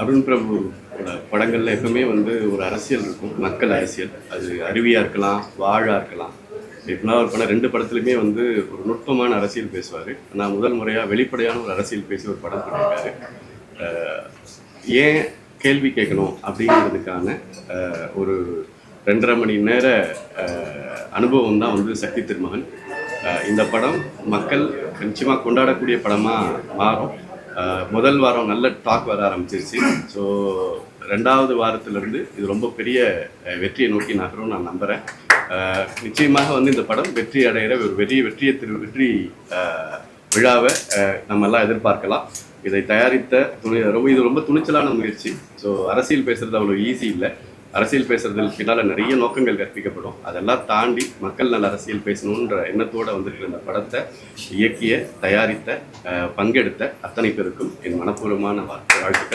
அருண் பிரபு படங்களில் எப்பவுமே வந்து ஒரு அரசியல் இருக்கும். மக்கள் அரசியல். அது அருவியாக இருக்கலாம் வாழாக இருக்கலாம். எப்படின்னா ஒரு படம் ரெண்டு படத்துலையுமே வந்து ஒரு நுட்பமான அரசியல் பேசுவார். நான் முதல் முறையாக வெளிப்படையான ஒரு அரசியல் பேசி ஒரு படம் பண்ணியிருக்காரு ஏன் கேள்வி கேட்கணும் அப்படிங்கிறதுக்கான ஒரு ரெண்டரை மணி நேர அனுபவம் தான் வந்து சக்தி திருமகன். இந்த படம் மக்கள் நிச்சயமாக கொண்டாடக்கூடிய படமாக மாறும். முதல் வாரம் நல்ல டாக் வர ஆரம்பிச்சிருச்சு. ஸோ ரெண்டாவது வாரத்திலிருந்து இது ரொம்ப பெரிய வெற்றியை நோக்கி நகரும் நான் நம்புகிறேன் நிச்சயமாக வந்து இந்த படம் வெற்றி அடைகிற ஒரு பெரிய வெற்றியை திரு வெற்றி விழாவை நம்ம எல்லாம் எதிர்பார்க்கலாம். இதை தயாரித்த துணி ரொம்ப இது ரொம்ப துணிச்சலான முயற்சி. ஸோ அரசியல் பேசுகிறது அவ்வளோ ஈஸி இல்லை. அரசியல் பேசுறதுக்கு பின்னால் நிறைய நோக்கங்கள் கற்பிக்கப்படும். அதெல்லாம் தாண்டி மக்கள் நல்ல அரசியல் பேசணுன்ற எண்ணத்தோடு வந்திருக்கிற இந்த படத்தை இயக்கிய தயாரித்த பங்கெடுத்த அத்தனை பேருக்கும் என் மனப்பூர்வமான வாழ்த்துக்கள்.